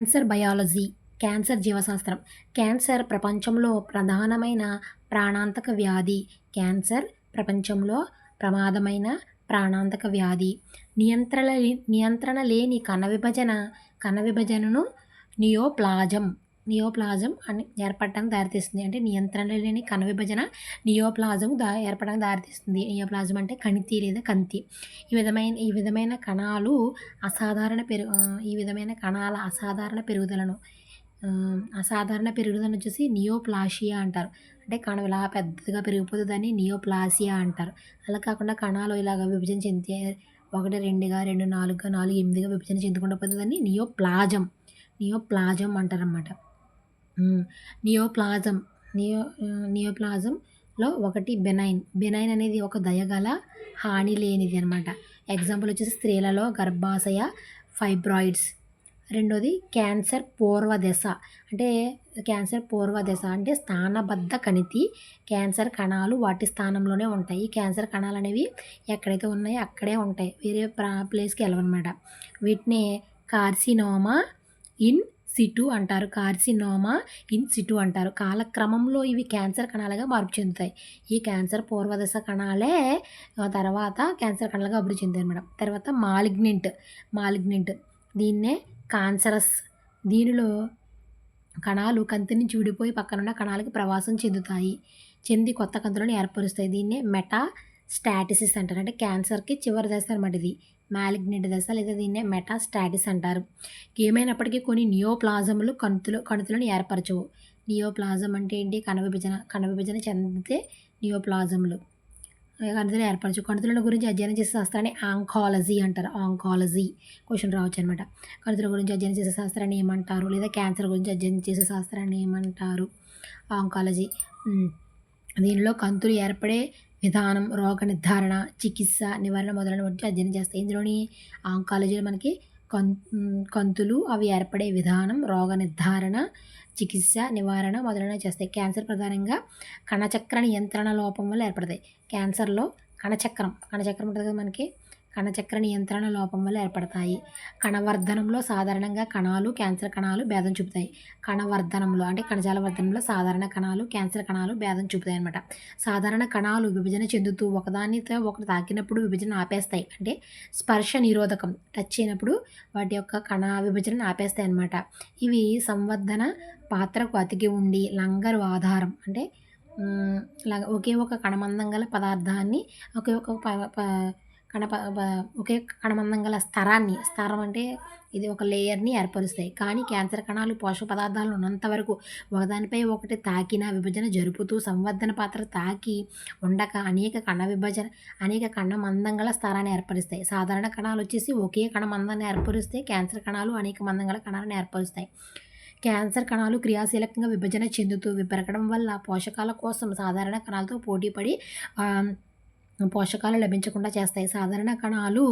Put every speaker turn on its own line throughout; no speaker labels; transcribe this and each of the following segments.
Cancer biology cancer జీవశాస్త్రం. Cancer ప్రపంచంలో ప్రధానమైన ప్రాణాంతక వ్యాధి. క్యాన్సర్ ప్రపంచంలో ప్రమాదమైన ప్రాణాంతక వ్యాధి. నియంత్రణ నియంత్రణ లేని కణ విభజన కణ విభజనను నియోప్లాజం నియోప్లాజం అని ఏర్పడటానికి దారితీస్తుంది. అంటే నియంత్రణ లేని కణ విభజన నియోప్లాజం దా ఏర్పడడానికి దారితీస్తుంది. నియోప్లాజం అంటే కణితి లేదా కంతి. ఈ విధమైన ఈ విధమైన కణాలు అసాధారణ పెరు ఈ విధమైన కణాల అసాధారణ పెరుగుదలను అసాధారణ పెరుగుదలను వచ్చేసి నియోప్లాషియా అంటారు. అంటే కణం ఇలా పెద్దగా పెరిగిపోతుంది దాన్ని నియోప్లాసియా అంటారు. అలా కాకుండా కణాలు ఇలాగ విభజన చెందితే ఒకటి రెండుగా రెండు నాలుగుగా నాలుగు ఎనిమిదిగా విభజన చెందుకుండా పోతుంది దాన్ని నియోప్లాజం నియోప్లాజం అంటారన్నమాట. నియోప్లాజం నియో నియోప్లాజంలో ఒకటి బెనైన్. బెనైన్ అనేది ఒక దయగల హాని లేనిది అనమాట ఎగ్జాంపుల్ వచ్చేసి స్త్రీలలో గర్భాశయ ఫైబ్రాయిడ్స్. రెండోది క్యాన్సర్ పూర్వ దశ. అంటే క్యాన్సర్ పూర్వ దశ అంటే స్థానబద్ధ కణితి క్యాన్సర్ కణాలు వాటి స్థానంలోనే ఉంటాయి. ఈ క్యాన్సర్ కణాలు అనేవి ఎక్కడైతే ఉన్నాయో అక్కడే ఉంటాయి. వేరే ప్లేస్కి వెళ్ళవన్నమాట వీటిని కార్సినోమా ఇన్ సిటు అంటారు కార్సినోమా ఇన్ సిటు అంటారు. కాలక్రమంలో ఇవి క్యాన్సర్ కణాలుగా మార్పు చెందుతాయి. ఈ క్యాన్సర్ పూర్వదశ కణాలే తర్వాత క్యాన్సర్ కణాలుగా అభివృద్ధి చెందాయి అనమాట తర్వాత మాలిగ్నెంట్ మాలిగ్నెంట్. దీన్నే కాన్సరస్. దీనిలో కణాలు కంతి నుంచి విడిపోయి పక్కనున్న కణాలకు ప్రవాసం చెందుతాయి. చెంది కొత్త కంతులను ఏర్పరుస్తాయి. దీన్నే మెటా స్టాటిసిస్ అంటారు. అంటే క్యాన్సర్కి చివరి దశ అనమాట ఇది. మాలిగ్నెంట్ దశ లేదా దీన్నే మెటాస్టాటిస్ అంటారు. ఏమైనప్పటికీ కొన్ని నియోప్లాజములు కణుతులు కణుతులను ఏర్పరచవు. నియోప్లాజం అంటే ఏంటి? కణ విభజన కణ విభజన చెందితే నియోప్లాజములు. కణుతులు ఏర్పరచు కణుతుల గురించి అధ్యయనం చేసే శాస్త్రాన్ని ఆంకాలజీ అంటారు. ఆంకాలజీ క్వశ్చన్ రావచ్చు అనమాట కణుతుల గురించి అధ్యయనం చేసే శాస్త్రాన్ని ఏమంటారు? లేదా క్యాన్సర్ గురించి అధ్యయనం చేసే శాస్త్రాన్ని ఏమంటారు? ఆంకాలజీ. దీనిలో కంతులు ఏర్పడే విధానం రోగ నిర్ధారణ చికిత్స నివారణ మొదలైన వంటి అధ్యయనం చేస్తాయి. ఇందులోని ఆంకాలజీలో మనకి కం కంతులు అవి ఏర్పడే విధానం రోగ నిర్ధారణ చికిత్స నివారణ మొదలైనవి చేస్తాయి. క్యాన్సర్ ప్రధానంగా కణచక్ర నియంత్రణ లోపం వల్ల ఏర్పడతాయి. క్యాన్సర్లో కణచక్రం కణచక్రం ఉంటుంది కదా మనకి? కణచక్ర నియంత్రణ లోపం వల్ల ఏర్పడతాయి. కణవర్ధనంలో సాధారణంగా కణాలు క్యాన్సర్ కణాలు భేదం చూపుతాయి. కణవర్ధనంలో అంటే కణజాల వర్ధనంలో సాధారణ కణాలు క్యాన్సర్ కణాలు భేదం చూపుతాయి అనమాట సాధారణ కణాలు విభజన చెందుతూ ఒకదానితో ఒకటి తాకినప్పుడు విభజన ఆపేస్తాయి. అంటే స్పర్శ నిరోధకం టచ్ అయినప్పుడు వాటి యొక్క కణ విభజన ఆపేస్తాయి అనమాట ఇవి సంవర్ధన పాత్రకు అతికి ఉండి లంగరు ఆధారం అంటే ఒకే ఒక కణమందం గల పదార్థాన్ని ఒకే ఒక కణప ఒకే కణమందం గల స్థరాన్ని స్థరం అంటే ఇది ఒక లేయర్ని ఏర్పరుస్తాయి. కానీ క్యాన్సర్ కణాలు పోషక పదార్థాలు ఉన్నంత వరకు ఒకదానిపై ఒకటి తాకిన విభజన జరుపుతూ సంవర్ధన పాత్ర తాకి ఉండక అనేక కణ విభజన అనేక కణ మందం గల స్థానాన్ని ఏర్పరుస్తాయి. సాధారణ కణాలు వచ్చేసి ఒకే కణ మందాన్ని క్యాన్సర్ కణాలు అనేక మందం గల కణాలను ఏర్పరుస్తాయి. క్యాన్సర్ కణాలు క్రియాశీలకంగా విభజన చెందుతూ పెరగడం వల్ల పోషకాల కోసం సాధారణ కణాలతో పోటీపడి పోషకాలు లభించకుండా చేస్తాయి. సాధారణ కణాలు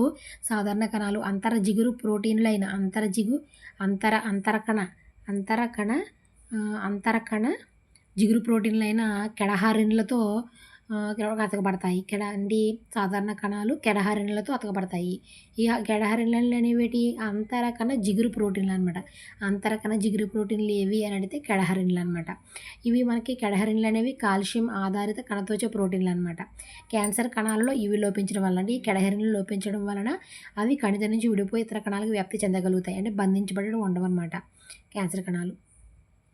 సాధారణ కణాలు అంతర జిగురు ప్రోటీన్లైన అంతర జిగు అంతర అంతరకణ అంతరకణ అంతరకణ జిగురు ప్రోటీన్లైన కెడహారిన్లతో అతకబడతాయి. కెడ అండి సాధారణ కణాలు కెడహారిన్లతో అతకబడతాయి. ఈ కెడహారిన్లు అనేవి అంతరకణ జిగురు ప్రోటీన్లు అనమాట అంతరకణ జిగురు ప్రోటీన్లు ఏవి అని అడిగితే కెడహారిన్లు అనమాట ఇవి మనకి కెడహారిన్లు అనేవి కాల్షియం ఆధారిత కణతోచే ప్రోటీన్లు అనమాట క్యాన్సర్ కణాలలో ఇవి లోపించడం వలన ఈ కెడహారిన్లు లోపించడం వలన అవి కణిత నుంచి విడిపోయి ఇతర కణాలకు వ్యాప్తి చెందగలుగుతాయి. అంటే బంధించబడడం ఉండవన్నమాట. క్యాన్సర్ కణాలు.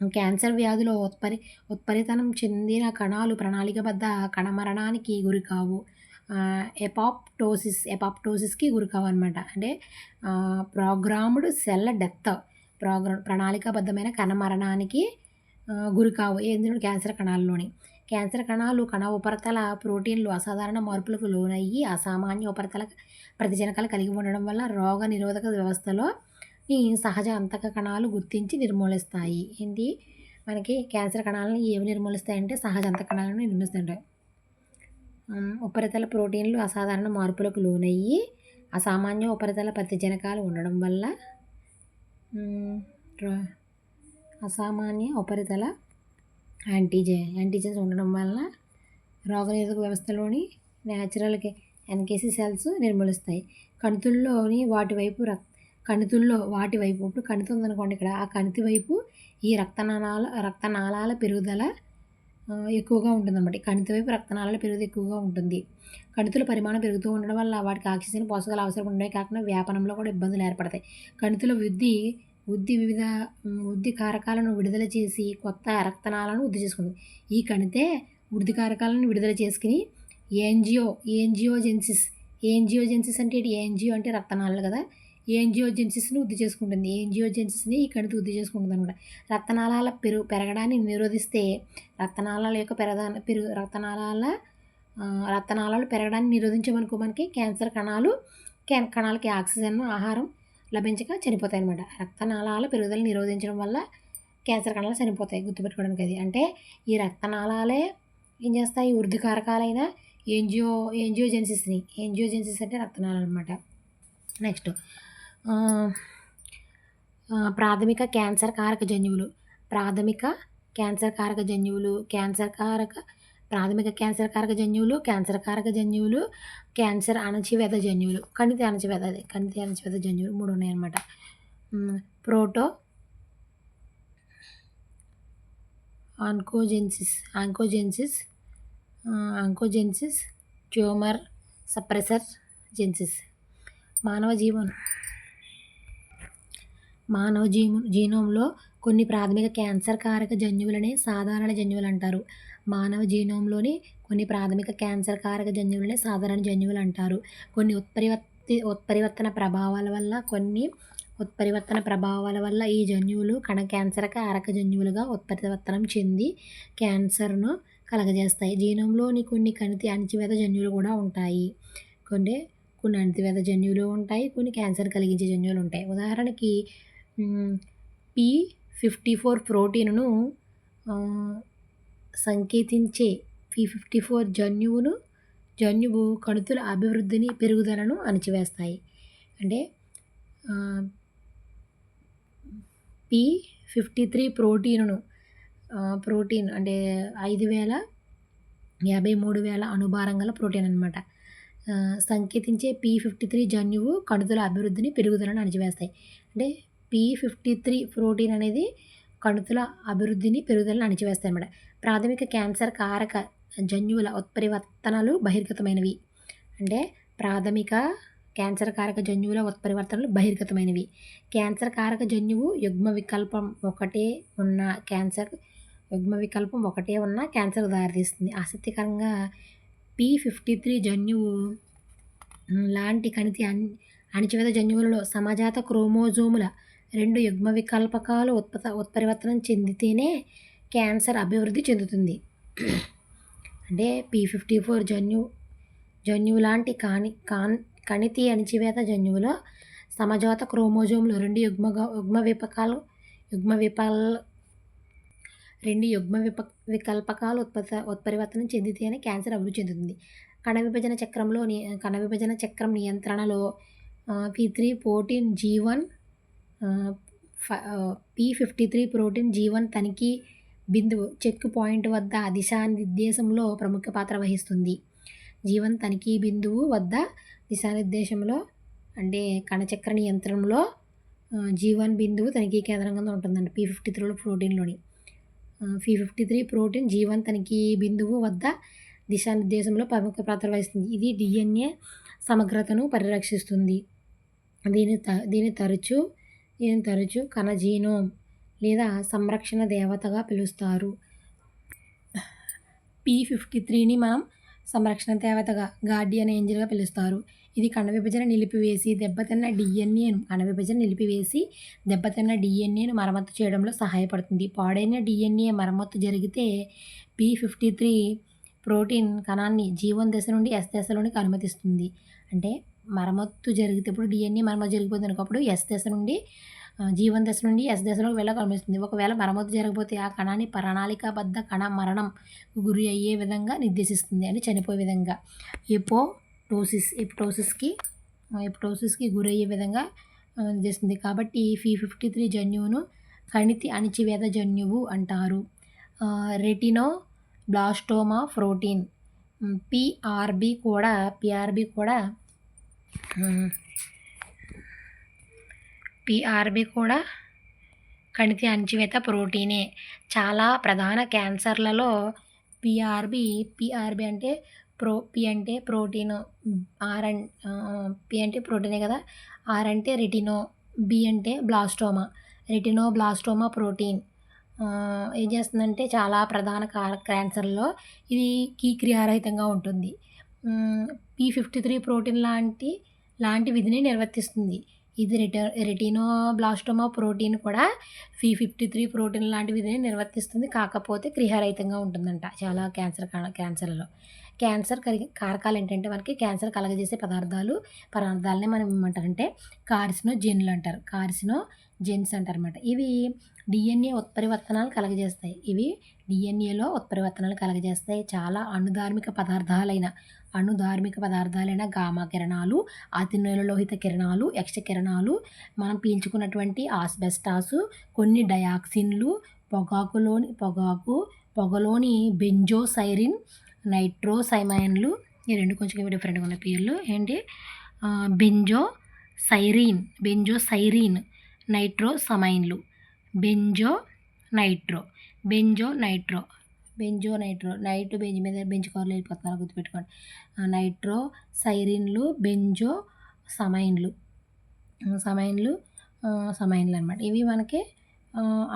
క్యాన్సర్ వ్యాధిలో ఉత్పరి ఉత్పరితనం చెందిన కణాలు ప్రణాళికబద్ధ కణమరణానికి గురికావు. ఎపాప్టోసిస్ ఎపాప్టోసిస్కి గురికావు అనమాట అంటే ప్రోగ్రామ్డ్ సెల్ డెత్ ప్రోగ్రా ప్రణాళికాబద్ధమైన కణమరణానికి గురికావు. ఏంటంటే క్యాన్సర్ కణాల్లోని. క్యాన్సర్ కణాలు కణ ఉపరితల ప్రోటీన్లు అసాధారణ మార్పులకు లోనయ్యి అసామాన్య ఉపరితల ప్రతిజనకాలు కలిగి ఉండడం వల్ల రోగ నిరోధక వ్యవస్థలో ఈ సహజ అంతక కణాలు గుర్తించి నిర్మూలిస్తాయి. ఏంటి? మనకి క్యాన్సర్ కణాలను ఏవి నిర్మూలిస్తాయంటే సహజ అంతక కణాలను నిర్మిస్తుంటాయి ఉపరితల ప్రోటీన్లు అసాధారణ మార్పులకు లోనయ్యి అసామాన్య ఉపరితల ప్రతిజనకాలు ఉండడం వల్ల అసామాన్య ఉపరితల యాంటీజె యాంటీజెన్స్ ఉండడం వల్ల రోగనిరోధక వ్యవస్థలోని న్యాచురల్ ఎన్కేసి సెల్స్ నిర్మూలిస్తాయి. కణుతుల్లోని వాటి వైపు రక్త కణితుల్లో వాటి వైపు ఇప్పుడు కణితి ఉందనుకోండి ఇక్కడ ఆ కణితి వైపు ఈ రక్తనాళాల రక్తనాళాల పెరుగుదల ఎక్కువగా ఉంటుందన్నమాట. కణితి వైపు రక్తనాళాల పెరుగుదల ఎక్కువగా ఉంటుంది. కణితుల పరిమాణం పెరుగుతూ ఉండడం వల్ల వాటికి ఆక్సిజన్ పోషకాలు అవసరం ఉండడం కాకుండా వ్యాపనంలో కూడా ఇబ్బందులు ఏర్పడతాయి. కణితుల వృద్ధి వృద్ధి వివిధ వృద్ధి కారకాలను విడుదల చేసి కొత్త రక్తనాళాలను వృద్ధి చేసుకుంటుంది ఈ కణితే వృద్ధి కారకాలను విడుదల చేసుకుని ఏంజియో ఏంజియోజెన్సిస్ ఏంజియోజెన్సిస్ అంటే ఏంజియో అంటే రక్తనాళాలు కదా. ఏంజియోజెన్సిస్ని వృద్ధి చేసుకుంటుంది. ఏంజియోజెన్సిస్ని ఈ కణితి వృద్ధి చేసుకుంటుంది అనమాట. రక్తనాళాల పెరుగు పెరగడాన్ని నిరోధిస్తే రక్తనాళాల యొక్క పెరగ పెరుగు రక్తనాళాల రక్తనాళాలు పెరగడాన్ని నిరోధించమనుకో మనకి క్యాన్సర్ కణాలు క్యాన్ కణాలకి ఆక్సిజన్ ఆహారం లభించక చనిపోతాయి అనమాట. రక్తనాళాల పెరుగుదల నిరోధించడం వల్ల క్యాన్సర్ కణాలు చనిపోతాయి గుర్తుపెట్టుకోవడానికి అది. అంటే ఈ రక్తనాళాలే ఏం చేస్తాయి? వృద్ధి కారకాలైన ఏంజియో ఏంజియోజెన్సిస్ని ఏంజియోజెన్సిస్ అంటే రక్తనాళాలు అనమాట. నెక్స్ట్ ప్రాథమిక క్యాన్సర్ కారక జన్యువులు. ప్రాథమిక క్యాన్సర్ కారక జన్యువులు క్యాన్సర్ కారక ప్రాథమిక క్యాన్సర్ కారక జన్యువులు క్యాన్సర్ కారక జన్యువులు క్యాన్సర్ అణచివేద జన్యువులు. కణితి అణచివేద కణితి అణచివేద జన్యువులు మూడు ఉన్నాయన్నమాట. Proto oncogenes oncogenes oncogenes tumour suppressor genes. మానవ జీవన్. మానవ జీము జీనోంలో కొన్ని ప్రాథమిక క్యాన్సర్ కారక జన్యువులనే సాధారణ జన్యువులు అంటారు. మానవ జీనోంలోని కొన్ని ప్రాథమిక క్యాన్సర్ కారక జన్యువులనే సాధారణ జన్యువులు అంటారు. కొన్ని ఉత్పరివర్తి ఉత్పరివర్తన ప్రభావాల వల్ల కొన్ని ఉత్పరివర్తన ప్రభావాల వల్ల ఈ జన్యువులు కణ క్యాన్సర్ కారక జన్యువులుగా ఉత్పరివర్తనం చెంది క్యాన్సర్ను కలగజేస్తాయి. జీనంలోని కొన్ని కణితి అణచివేత జన్యువులు కూడా ఉంటాయి. కొన్ని కొన్ని అణితివేత జన్యువులు ఉంటాయి కొన్ని క్యాన్సర్ కలిగించే జన్యువులు ఉంటాయి. ఉదాహరణకి పి ఫిఫ్టీ ఫోర్ ప్రోటీన్ను సంకేతించే పి ఫిఫ్టీ ఫోర్ జన్యువును జన్యువు కణుతుల అభివృద్ధిని పెరుగుదలను అణచివేస్తాయి. అంటే పి ఫిఫ్టీ త్రీ ప్రోటీన్ను ప్రోటీన్ అంటే ఐదు వేల యాభై మూడు వేల అణుభారం గల ప్రోటీన్ అనమాట సంకేతించే పి ఫిఫ్టీ త్రీ జన్యువు కణుతుల అభివృద్ధిని పెరుగుదలను అణచివేస్తాయి. అంటే పి ఫిఫ్టీ త్రీ ప్రోటీన్ అనేది కణుతుల అభివృద్ధిని పెరుగుదలను అణిచివేస్తాయి అన్నమాట ప్రాథమిక క్యాన్సర్ కారక జన్యువుల ఉత్పరివర్తనలు బహిర్గతమైనవి. అంటే ప్రాథమిక క్యాన్సర్ కారక జన్యువుల ఉత్పరివర్తనలు బహిర్గతమైనవి. క్యాన్సర్ కారక జన్యువు యుగ్మ వికల్పం ఒకటే ఉన్న క్యాన్సర్ యుగ్మ వికల్పం ఒకటే ఉన్న క్యాన్సర్ దారితీస్తుంది. ఆసక్తికరంగా పి ఫిఫ్టీ త్రీ జన్యువు లాంటి కణితి అణి అణిచివేత జన్యువులలో సమజాత క్రోమోజోముల రెండు యుగ్మ వికల్పకాలు ఉత్పత ఉత్పరివర్తనం చెందితేనే క్యాన్సర్ అభివృద్ధి చెందుతుంది. అంటే పి ఫిఫ్టీ ఫోర్ జన్యు జన్యువు లాంటి కాని కాన్ కణితి అణిచివేత జన్యువులో సమజాత క్రోమోజోములు రెండు యుగ్మ యుగ్మ విపకాలు యుగ్మ విపల్ రెండు యుగ్మ విప వికల్పకాలు ఉత్పత్త ఉత్పరివర్తనం చెందితేనే క్యాన్సర్ అభివృద్ధి చెందుతుంది. కణ విభజన చక్రంలో కణ విభజన చక్రం నియంత్రణలో P three fourteen G one P fifty three protein Jeevan తనిఖీ బిందువు చెక్ పాయింట్ వద్ద దిశానిర్దేశంలో ప్రముఖ పాత్ర వహిస్తుంది. జీవన్ తనిఖీ బిందువు వద్ద దిశానిర్దేశంలో అంటే కణచక్ర నియంత్రణలో జీవన్ బిందువు తనిఖీ కేంద్రంగా ఉంటుందండి పి ఫిఫ్టీ త్రీలో ప్రోటీన్లోని. P fifty three protein Jeevan తనిఖీ బిందువు వద్ద దిశానిర్దేశంలో ప్రముఖ పాత్ర వహిస్తుంది. ఇది డిఎన్ఏ సమగ్రతను పరిరక్షిస్తుంది. దీని త దీని తరచూ ఈయన తరచు కనజీనోమ్ లేదా సంరక్షణ దేవతగా పిలుస్తారు. పి ఫిఫ్టీ త్రీని మనం సంరక్షణ దేవతగా గార్డియన్ ఏంజిల్గా పిలుస్తారు. ఇది కణ విభజన నిలిపివేసి దెబ్బతిన్న డిఎన్ఏను కణ విభజన నిలిపివేసి దెబ్బతిన్న డిఎన్ఏను మరమ్మతు చేయడంలో సహాయపడుతుంది. పాడైన డిఎన్ఏ మరమ్మతు జరిగితే పి ఫిఫ్టీ త్రీ ప్రోటీన్ కణాన్ని జీవన్ దశ నుండి ఎస్ దశలోనికి అనుమతిస్తుంది. అంటే మరమ్మత్తు జరిగితే ఇప్పుడు డిఎన్ఏ మరమ్మత్తు జరిగిపోతుంది అనుకప్పుడు ఎస్ దశ నుండి జీవన దశ నుండి ఎస్ దశలోకి వెళ్ళ కనిపిస్తుంది. ఒకవేళ మరమ్మతు జరగకపోతే ఆ కణాన్ని ప్రణాళికాబద్ధ కణ మరణం గురి అయ్యే విధంగా నిర్దేశిస్తుంది అంటే చనిపోయే విధంగా. ఎపోటోసిస్ ఎపిటోసిస్కి ఎపిటోసిస్కి గురయ్యే విధంగా నిర్దేశిస్తుంది. కాబట్టి ఫీ ఫిఫ్టీ త్రీ జన్యువును కణితి అణిచివేద జన్యువు అంటారు. రెటినో బ్లాస్టోమా ప్రోటీన్ పిఆర్బి కూడా పిఆర్బి కూడా పిఆర్బి కూడా కణితి అణచివేత ప్రోటీనే. చాలా ప్రధాన క్యాన్సర్లలో పిఆర్బి పిఆర్బి అంటే ప్రో పి అంటే ప్రోటీన్ ఆర్ అండ్ పి అంటే ప్రోటీనే కదా ఆర్ అంటే రెటినో బి అంటే బ్లాస్టోమా రెటినో బ్లాస్టోమా ప్రోటీన్. ఏం చేస్తుందంటే చాలా ప్రధాన కార క్యాన్సర్లో ఇది కీ క్రియారహితంగా ఉంటుంది. పీ ఫిఫ్టీ త్రీ ప్రోటీన్ లాంటి లాంటి విధిని నిర్వర్తిస్తుంది. ఇది రెట రెటినోబ్లాస్టోమా ప్రోటీన్ కూడా ఫీ ఫిఫ్టీ త్రీ ప్రోటీన్ లాంటి విధిని నిర్వర్తిస్తుంది. కాకపోతే క్రియారహితంగా ఉంటుందంట. చాలా క్యాన్సర్ క్యాన్సర్లో క్యాన్సర్ కలిగి కారకాలు ఏంటంటే మనకి క్యాన్సర్ కలగజేసే పదార్థాలు పదార్థాలనే మనం ఏమంటారంటే కార్సినో జెన్లు అంటారు. కార్సినో జెన్స్ అంటారు అనమాట ఇవి డిఎన్ఏ ఉత్పరివర్తనాలు కలగజేస్తాయి. ఇవి డిఎన్ఏలో ఉత్పరివర్తనాలు కలగజేస్తాయి. చాలా అణుధార్మిక పదార్థాలైన అణుధార్మిక పదార్థాలైన గామా కిరణాలు అతిలోహిత కిరణాలు యక్ష కిరణాలు మనం పీల్చుకున్నటువంటి ఆస్బెస్టాసు కొన్ని డయాక్సిన్లు పొగాకులోని పొగాకు పొగలోని బెంజోసైరిన్ నైట్రోసైమైన్లు ఈ రెండు కొంచెం డిఫరెంట్గా ఉన్న పేర్లు. ఏంటి? బెంజో సైరీన్ బెంజో సైరీన్ నైట్రోసమైన్లు benzo nitro. Benzo nitro. Benzo nitro. Night Benz మీద బెంచ్ కవర్లు వెళ్ళిపోతున్నారు గుర్తుపెట్టుకోండి. నైట్రో సైరిన్లు బెంజో సమైన్లు. సమైన్లు సమైన్లు అనమాట ఇవి మనకి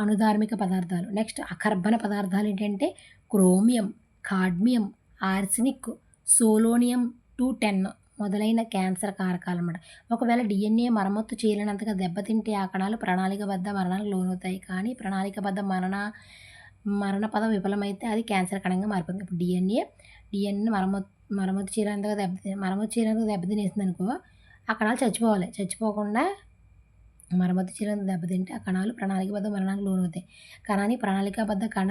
అణుధార్మిక పదార్థాలు. నెక్స్ట్ అకర్బన పదార్థాలు ఏంటంటే chromium. Cadmium arsenic selenium two ten మొదలైన క్యాన్సర్ కారకాలు అన్నమాట. ఒకవేళ డిఎన్ఏ మరమ్మత్తు చేయలేనంతగా దెబ్బతింటే ఆ కణాలు ప్రణాళికబద్ధ మరణానికి లోనవుతాయి. కానీ ప్రణాళికబద్ధ మరణ మరణ పదం విఫలమైతే అది క్యాన్సర్ కణంగా మారిపోతుంది. ఇప్పుడు డిఎన్ఏ డిఎన్ఏ మరమ్మతు మరమ్మతు చేయలేంతగా దెబ్బతి మరమ్మతు చేయలేంతగా దెబ్బతినేసింది అనుకో ఆ కణాలు చచ్చిపోవాలి. చచ్చిపోకుండా మరమ్మతు చేయలేంత దెబ్బతింటే ఆ కణాలు ప్రణాళికబద్ధ మరణానికి లోనవుతాయి. కణాన్ని ప్రణాళికాబద్ధ కణ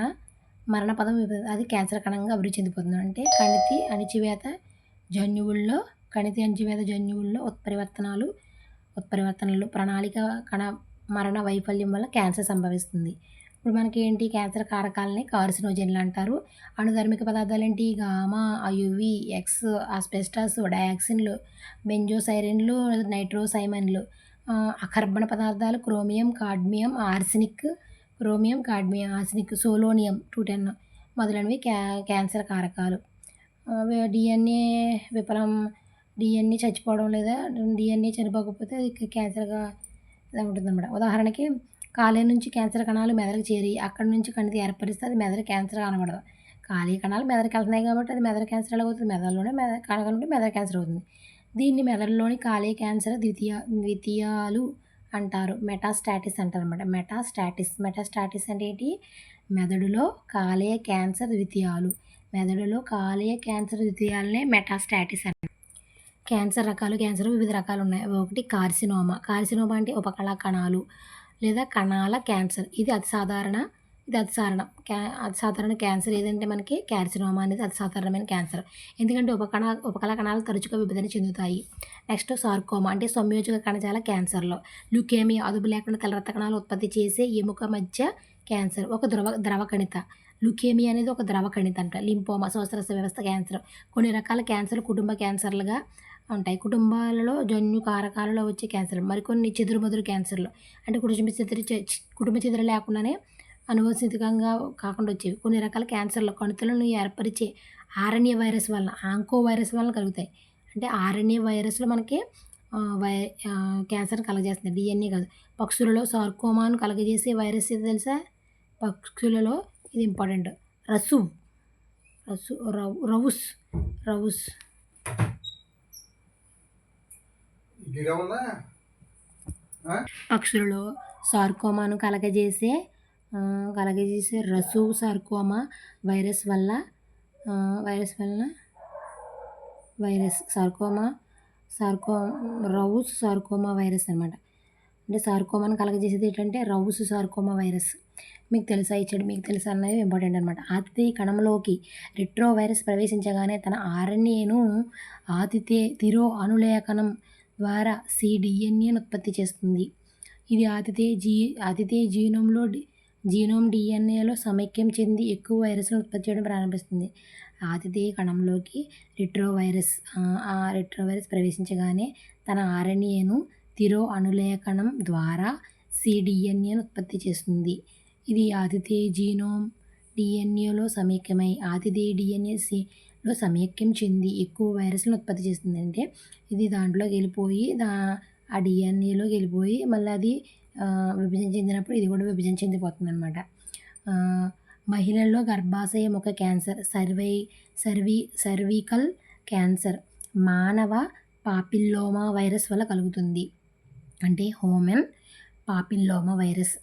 మరణ పదం అది క్యాన్సర్ కణంగా అభివృద్ధి చెందిపోతుంది. అంటే కణితి అణిచివేత జన్యువుల్లో కణితి అణిచివేత జన్యువుల్లో ఉత్పరివర్తనాలు ఉత్పరివర్తనలు ప్రణాళిక కణ మరణ వైఫల్యం వల్ల క్యాన్సర్ సంభవిస్తుంది. ఇప్పుడు మనకి ఏంటి క్యాన్సర్ కారకాలని కార్సినోజన్లు అంటారు. అణుధర్మిక పదార్థాలు ఏంటి గామా అయువి ఎక్స్ ఆస్పెస్టస్ డయాక్సిన్లు బెంజోసైరిన్లు నైట్రోసైమన్లు. అకర్బన పదార్థాలు chromium cadmium arsenic chromium cadmium arsenic selenium two ten మొదలైనవి క్యా క్యాన్సర్ కారకాలు. డిఎన్ఏ విఫలం డిఎన్ఏ చచ్చిపోవడం లేదా డిఎన్ఏ చనిపోకపోతే అది క్యాన్సర్గా ఉంటుందన్నమాట. ఉదాహరణకి కాలే నుంచి క్యాన్సర్ కణాలు మెదడుకు చేరి అక్కడ నుంచి కణితి ఏర్పరిస్తే అది మెదడు క్యాన్సర్ కనబడదు. ఖాళీ కణాలు మెదడుకి వెళ్తున్నాయి కాబట్టి అది మెదడు క్యాన్సర్ అవుతుంది మెదడులోనే మెద కణగలుంటే మెదడు క్యాన్సర్ అవుతుంది. దీన్ని మెదడులోని ఖాళీ క్యాన్సర్ ద్వితీయ ద్వితీయాలు అంటారు. మెటాస్టాటిస్ అంటారు అనమాట మెటాస్టాటిస్. మెటాస్టాటిస్ అంటే ఏంటి? మెదడులో కాలేయ క్యాన్సర్ ద్వితీయాలు. మెదడులో కాలేయ క్యాన్సర్ ద్వితీయాలనే మెటాస్టాటిస్ అంటారు క్యాన్సర్ రకాలు క్యాన్సర్ వివిధ రకాలు ఉన్నాయి. ఒకటి కార్సినోమా. కార్సినోమా అంటే ఉపకళ కణాలు లేదా కణాల క్యాన్సర్. ఇది అతి సాధారణ ఇది అతి సాధారణం. క్యా అతి సాధారణ క్యాన్సర్ ఏదంటే మనకి క్యాన్సినోమా అనేది అతి సాధారణమైన క్యాన్సర్. ఎందుకంటే ఉపకణ ఉపకళ కణాలు తరచుగా విభజన చెందుతాయి. నెక్స్ట్ సార్కోమా అంటే సంయోజక కణజాల క్యాన్సర్లో. లుకేమియా అదుపు లేకుండా తెల్ల కణాలు ఉత్పత్తి చేసే ఎముక మధ్య క్యాన్సర్ ఒక ద్రవ ద్రవ కణిత. లుకేమియా అనేది ఒక ద్రవ కణిత అంట. లింపోమా శ్వాసరస వ్యవస్థ క్యాన్సర్. కొన్ని రకాల క్యాన్సర్లు కుటుంబ క్యాన్సర్లుగా ఉంటాయి. కుటుంబాలలో జన్యు కారకాలలో వచ్చే క్యాన్సర్ మరికొన్ని చెదురుమదురు క్యాన్సర్లు. అంటే కుటుంబ చెదురు కుటుంబ చెదురు లేకుండానే అనువసితంగా కాకుండా వచ్చేవి. కొన్ని రకాల క్యాన్సర్లు కణుతులను ఏర్పరిచే ఆర్ఎన్ఏ వైరస్ వలన ఆంకో వైరస్ వలన కలుగుతాయి. అంటే ఆర్ఎన్ఏ వైరస్లో మనకి వై క్యాన్సర్ కలగజేస్తుంది డిఎన్ఏ కాదు. పక్షులలో సార్కోమాను కలగజేసే వైరస్ ఇది తెలుసా? పక్షులలో ఇది important. Rous. Rous Rous. Rous. పక్షులలో సార్కోమాను కలగజేసే కలగజేసే రసు సార్కోమా వైరస్ వల్ల వైరస్ వల్ల virus sarcoma సార్కో Rous sarcoma virus అనమాట అంటే సార్కోమాని కలగజేసేది ఏంటంటే రౌస్ సార్కోమా వైరస్. మీకు తెలుసా ఇచ్చాడు మీకు తెలుసా అనేది ఇంపార్టెంట్ అనమాట ఆతిథేయ కణంలోకి రిట్రో వైరస్ ప్రవేశించగానే తన ఆర్ఎన్ఏను ఆతిథే తిరో అనులేఖనం ద్వారా సిడిఎన్ఏను ఉత్పత్తి చేస్తుంది. ఇది ఆతిథేయ జీ ఆతిథ్య జీవనంలో జీనోమ్ డిఎన్ఏలో సమైక్యం చెంది ఎక్కువ వైరస్ను ఉత్పత్తి చేయడం ప్రారంభిస్తుంది. ఆతిథేయ కణంలోకి రిట్రోవైరస్ ఆ రిట్రోవైరస్ ప్రవేశించగానే తన ఆర్ఎన్ఏను తిరో అనులేఖనం ద్వారా సిడిఎన్ఏను ఉత్పత్తి చేస్తుంది. ఇది ఆతిథేయ జీనోమ్ డిఎన్ఏలో సమైక్యమై ఆతిథేయ డిఎన్ఏ సిలో సమైక్యం చెంది ఎక్కువ వైరస్లను ఉత్పత్తి చేస్తుంది. అంటే ఇది దాంట్లోకి వెళ్ళిపోయి దా ఆ డిఎన్ఏలోకి వెళ్ళిపోయి మళ్ళీ అది విభజన చెందినప్పుడు ఇది కూడా విభజన చెందిపోతుంది అనమాట మహిళల్లో గర్భాశయ ముఖ క్యాన్సర్ సర్వై సర్వీ సర్వీకల్ క్యాన్సర్ మానవ పాపిల్లోమా వైరస్ వల్ల కలుగుతుంది. అంటే హోమెన్ పాపిల్లోమా వైరస్.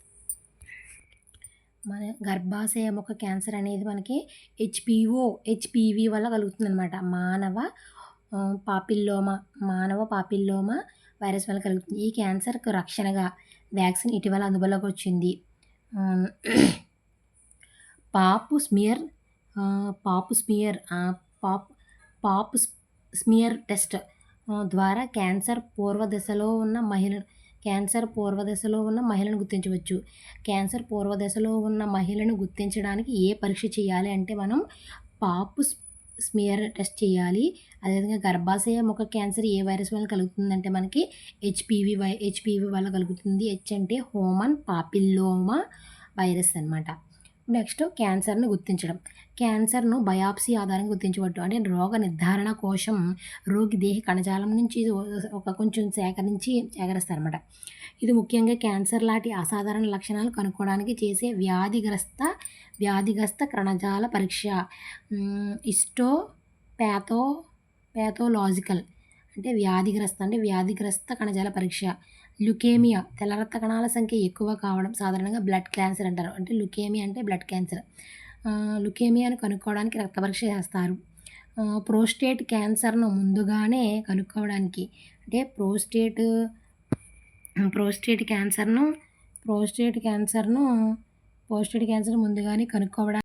మన గర్భాశయ ముఖ క్యాన్సర్ అనేది మనకి హెచ్పిఓ హెచ్పివి వల్ల కలుగుతుంది అనమాట మానవ పాపిల్లోమా మానవ పాపిల్లోమా వైరస్ వల్ల కలుగుతుంది. ఈ క్యాన్సర్కు రక్షణగా వ్యాక్సిన్ ఇటీవల అందుబాటులోకి వచ్చింది. Pap smear Pap smear Pap Pap smear test ద్వారా క్యాన్సర్ పూర్వదశలో ఉన్న మహిళ క్యాన్సర్ పూర్వదశలో ఉన్న మహిళను గుర్తించవచ్చు. క్యాన్సర్ పూర్వదశలో ఉన్న మహిళను గుర్తించడానికి ఏ పరీక్ష చేయాలి అంటే మనం పాపు స్- స్మియర్ టెస్ట్ చేయాలి. అదేవిధంగా గర్భాశయ ముఖ క్యాన్సర్ ఏ వైరస్ వల్ల కలుగుతుందంటే మనకి హెచ్పివి వై హెచ్పివి వల్ల కలుగుతుంది. హెచ్ అంటే హోమన్ పాపిల్లోమా వైరస్ అనమాట నెక్స్ట్ క్యాన్సర్ను గుర్తించడం. క్యాన్సర్ను బయాప్సీ ఆధారంగా గుర్తించవచ్చు అంటే రోగ నిర్ధారణ కోసం రోగి దేహ కణజాలం నుంచి ఒక కొంచెం సేకరించి సేకరిస్తారన్నమాట ఇది ముఖ్యంగా క్యాన్సర్ లాంటి అసాధారణ లక్షణాలు కనుక్కోవడానికి చేసే వ్యాధిగ్రస్త వ్యాధిగ్రస్త కణజాల పరీక్ష. ఇస్టో ప్యాథో ప్యాథోలాజికల్ అంటే వ్యాధిగ్రస్త అంటే వ్యాధిగ్రస్త కణజాల పరీక్ష. లుకేమియా తెల్ల రక్త కణాల సంఖ్య ఎక్కువ కావడం సాధారణంగా బ్లడ్ క్యాన్సర్ అంటారు. అంటే లుకేమియా అంటే బ్లడ్ క్యాన్సర్. లుకేమియాను కనుక్కోవడానికి రక్త పరీక్ష చేస్తారు. ప్రోస్టేట్ క్యాన్సర్ను ముందుగానే కనుక్కోవడానికి అంటే ప్రోస్టేట్ ప్రోస్టేట్ క్యాన్సర్ను ప్రోస్టేట్ క్యాన్సర్ను ప్రోస్టేట్ క్యాన్సర్ ముందుగానే కనుక్కోవడానికి